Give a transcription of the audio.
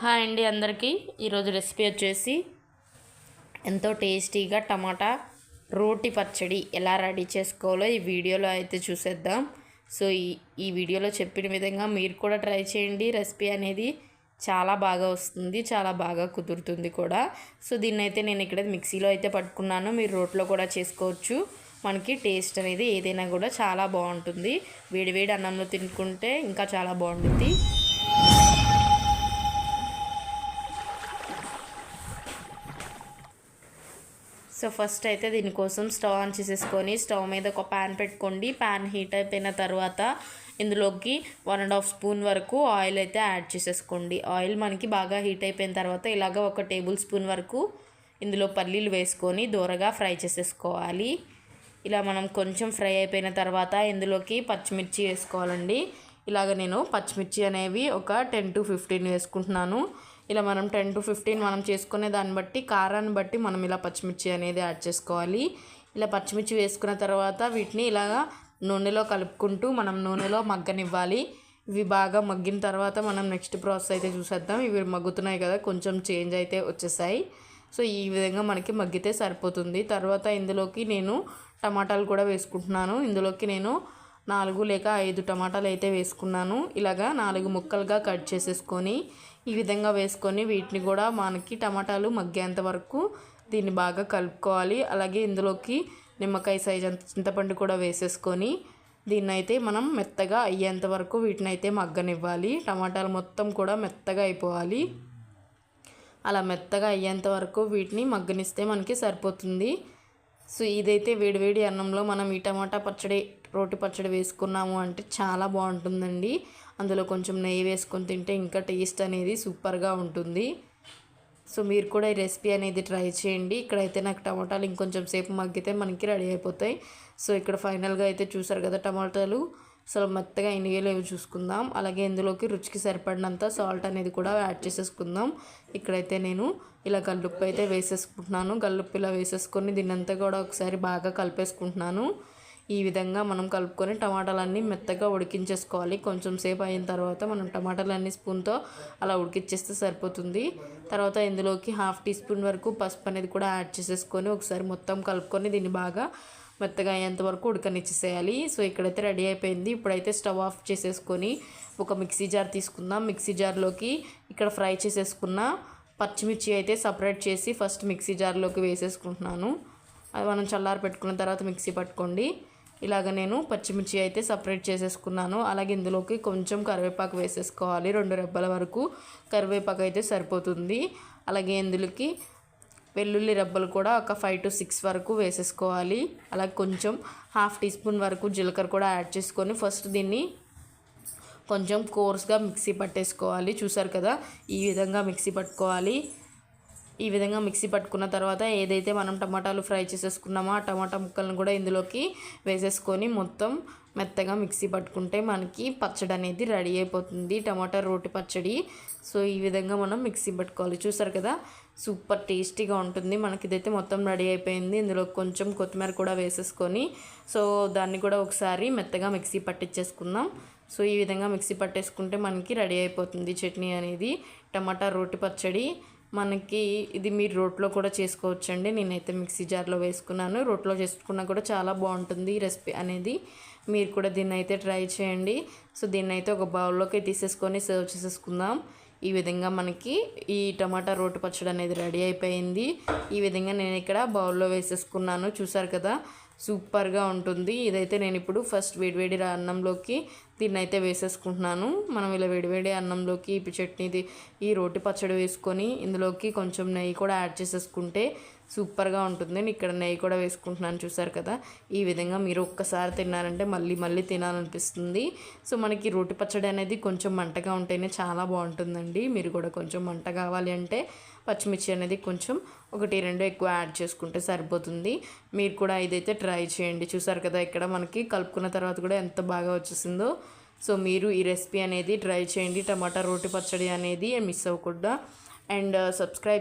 Hi అండి అందరికీ. ఈరోజు రెసిపీ వచ్చేసి ఎంతో టేస్టీగా టమాటా రోటి పచ్చడి ఎలా రెడీ చేసుకోవాలో ఈ వీడియోలో అయితే చూసేద్దాం. సో ఈ ఈ వీడియోలో చెప్పిన విధంగా మీరు కూడా ట్రై చేయండి. రెసిపీ అనేది చాలా బాగా వస్తుంది చాలా బాగా కుదురుతుంది కూడా. సో దీన్ని అయితే నేను ఇక్కడ మిక్సీలో అయితే పట్టుకున్నాను. మీరు రోట్లో కూడా చేసుకోవచ్చు. మనకి టేస్ట్ అనేది ఏదైనా కూడా చాలా బాగుంటుంది. వేడివేడి అన్నంలో తినుకుంటే ఇంకా చాలా బాగుంటుంది. సో ఫస్ట్ అయితే దీనికోసం స్టవ్ ఆన్ చేసేసుకొని స్టవ్ మీద ఒక ప్యాన్ పెట్టుకోండి. ప్యాన్ హీట్ అయిపోయిన తర్వాత ఇందులోకి వన్ అండ్ హాఫ్ స్పూన్ వరకు ఆయిల్ అయితే యాడ్ చేసేసుకోండి. ఆయిల్ మనకి బాగా హీట్ అయిపోయిన తర్వాత ఇలాగ ఒక టేబుల్ స్పూన్ వరకు ఇందులో పల్లీలు వేసుకొని దూరగా ఫ్రై చేసేసుకోవాలి. ఇలా మనం కొంచెం ఫ్రై అయిపోయిన తర్వాత ఇందులోకి పచ్చిమిర్చి వేసుకోవాలండి. ఇలాగ నేను పచ్చిమిర్చి అనేవి ఒక టెన్ టు ఫిఫ్టీన్ వేసుకుంటున్నాను. ఇలా మనం టెన్ టు ఫిఫ్టీన్ మనం చేసుకునే దాన్ని బట్టి కారాన్ని బట్టి మనం ఇలా పచ్చిమిర్చి అనేది యాడ్ చేసుకోవాలి. ఇలా పచ్చిమిర్చి వేసుకున్న తర్వాత వీటిని ఇలాగా నూనెలో కలుపుకుంటూ మనం నూనెలో మగ్గనివ్వాలి. ఇవి బాగా మగ్గిన తర్వాత మనం నెక్స్ట్ ప్రాసెస్ అయితే చూసేద్దాం. ఇవి మగ్గుతున్నాయి కదా కొంచెం చేంజ్ అయితే వచ్చేసాయి. సో ఈ విధంగా మనకి మగ్గితే సరిపోతుంది. తర్వాత ఇందులోకి నేను టమాటాలు కూడా వేసుకుంటున్నాను. ఇందులోకి నేను నాలుగు లేక ఐదు టమాటాలు అయితే వేసుకున్నాను. ఇలాగా నాలుగు ముక్కలుగా కట్ చేసేసుకొని ఈ విధంగా వేసుకొని వీటిని కూడా మనకి టమాటాలు మగ్గేంత వరకు దీన్ని బాగా కలుపుకోవాలి. అలాగే ఇందులోకి నిమ్మకాయ సైజ్ అంత చింతపండు కూడా వేసేసుకొని దీన్ని అయితే మనం మెత్తగా అయ్యేంత వరకు వీటిని అయితే మగ్గనివ్వాలి. టమాటాలు మొత్తం కూడా మెత్తగా అయిపోవాలి. అలా మెత్తగా అయ్యేంత వరకు వీటిని మగ్గనిస్తే మనకి సరిపోతుంది. సో ఇదైతే వేడివేడి అన్నంలో మనం ఈ టమాటా పచ్చడి రోటి పచ్చడి వేసుకున్నాము అంటే చాలా బాగుంటుందండి. అందులో కొంచెం నెయ్యి వేసుకొని తింటే ఇంకా టేస్ట్ అనేది సూపర్గా ఉంటుంది. సో మీరు కూడా ఈ రెసిపీ అనేది ట్రై చేయండి. ఇక్కడైతే నాకు టమాటాలు ఇంకొంచెం సేపు మగ్గితే మనకి రెడీ అయిపోతాయి. సో ఇక్కడ ఫైనల్గా అయితే చూసారు కదా టమాటాలు. అసలు మెత్తగా ఎనిగలేవి చూసుకుందాం. అలాగే ఇందులోకి రుచికి సరిపడినంత సాల్ట్ అనేది కూడా యాడ్ చేసేసుకుందాం. ఇక్కడైతే నేను ఇలా గల్లుప్పు అయితే వేసేసుకుంటున్నాను. గల్లుప్పు ఇలా వేసేసుకొని దీన్నంతా కూడా ఒకసారి బాగా కలిపేసుకుంటున్నాను. ఈ విధంగా మనం కలుపుకొని టమాటాలన్నీ మెత్తగా ఉడికించేసుకోవాలి. కొంచెం సేపు అయిన తర్వాత మనం టమాటాలన్నీ స్పూన్తో అలా ఉడికిచ్చేస్తే సరిపోతుంది. తర్వాత ఇందులోకి హాఫ్ టీ స్పూన్ వరకు పసుపు అనేది కూడా యాడ్ చేసేసుకొని ఒకసారి మొత్తం కలుపుకొని దీన్ని బాగా మెత్తగా అయ్యేంత వరకు ఉడకనిచ్చేసేయాలి. సో ఇక్కడైతే రెడీ అయిపోయింది. ఇప్పుడైతే స్టవ్ ఆఫ్ చేసేసుకొని ఒక మిక్సీ జార్ తీసుకుందాం. మిక్సీ జార్లోకి ఇక్కడ ఫ్రై చేసేసుకున్న పచ్చిమిర్చి అయితే సపరేట్ చేసి ఫస్ట్ మిక్సీ జార్లోకి వేసేసుకుంటున్నాను. అది మనం చల్లారి పెట్టుకున్న తర్వాత మిక్సీ పట్టుకోండి. ఇలాగ నేను పచ్చిమిర్చి అయితే సపరేట్ చేసేసుకున్నాను. అలాగే ఇందులోకి కొంచెం కరివేపాకు వేసేసుకోవాలి. రెండు రెబ్బల వరకు కరివేపాకు అయితే సరిపోతుంది. అలాగే ఇందులోకి వెల్లుల్లి రెబ్బలు కూడా ఒక ఫైవ్ టు సిక్స్ వరకు వేసేసుకోవాలి. అలా కొంచెం హాఫ్ టీ స్పూన్ వరకు జీలకర్ర కూడా యాడ్ చేసుకొని ఫస్ట్ దీన్ని కొంచెం కోర్స్గా మిక్సీ పట్టేసుకోవాలి. చూసారు కదా ఈ విధంగా మిక్సీ పట్టుకోవాలి. ఈ విధంగా మిక్సీ పట్టుకున్న తర్వాత ఏదైతే మనం టమాటాలు ఫ్రై చేసేసుకున్నామో ఆ టమాటా ముక్కలను కూడా ఇందులోకి వేసేసుకొని మొత్తం మెత్తగా మిక్సీ పట్టుకుంటే మనకి పచ్చడి అనేది రెడీ అయిపోతుంది. టమాటా రోటి పచ్చడి. సో ఈ విధంగా మనం మిక్సీ పట్టుకోవాలి. చూసారు కదా సూపర్ టేస్టీగా ఉంటుంది. మనకి ఇదైతే మొత్తం రెడీ అయిపోయింది. ఇందులో కొంచెం కొత్తిమీర కూడా వేసేసుకొని సో దాన్ని కూడా ఒకసారి మెత్తగా మిక్సీ పట్టించేసుకుందాం సో ఈ విధంగా మిక్సీ పట్టేసుకుంటే మనకి రెడీ అయిపోతుంది చట్నీ అనేది. టమాటా రోటి పచ్చడి మనకి ఇది మీరు రోట్లో కూడా చేసుకోవచ్చండి. నేనైతే మిక్సీ జార్లో వేసుకున్నాను. రోట్లో చేసుకున్నా కూడా చాలా బాగుంటుంది ఈ రెసిపీ అనేది. మీరు కూడా దీన్ని అయితే ట్రై చేయండి. సో దీన్ని అయితే ఒక బౌల్లోకి తీసేసుకొని సర్వ్ చేసేసుకుందాం. ఈ విధంగా మనకి ఈ టమాటా రోటి పచ్చడి అనేది రెడీ అయిపోయింది. ఈ విధంగా నేను ఇక్కడ బౌల్లో వేసేసుకున్నాను. చూసారు కదా? సూపర్గా ఉంటుంది. ఇదైతే నేను ఇప్పుడు ఫస్ట్ వేడివేడి అన్నంలోకి దీన్ని అయితే వేసేసుకుంటున్నాను. మనం ఇలా వేడివేడి అన్నంలోకి ఇప్పి చట్నీది ఈ రోటి పచ్చడి వేసుకొని ఇందులోకి కొంచెం నెయ్యి కూడా యాడ్ చేసేసుకుంటే సూపర్గా ఉంటుంది. నేను ఇక్కడ నెయ్యి కూడా వేసుకుంటున్నాను చూసారు కదా. ఈ విధంగా మీరు ఒక్కసారి తిన్నారంటే మళ్ళీ మళ్ళీ తినాలనిపిస్తుంది. సో మనకి రోటి పచ్చడి అనేది కొంచెం మంటగా ఉంటేనే చాలా బాగుంటుందండి. మీరు కూడా కొంచెం మంట కావాలి అంటే పచ్చిమిర్చి అనేది కొంచెం ఒకటి రెండు ఎక్కువ యాడ్ చేసుకుంటే సరిపోతుంది. మీరు కూడా ఇదైతే ట్రై చేయండి. చూసారు కదా ఇక్కడ మనకి కలుపుకున్న తర్వాత కూడా ఎంత బాగా వచ్చేసిందో. సో మీరు ఈ రెసిపీ అనేది ట్రై చేయండి. టమాటా రోటి పచ్చడి అనేది మిస్ అవ్వకుండా. And uh, subscribe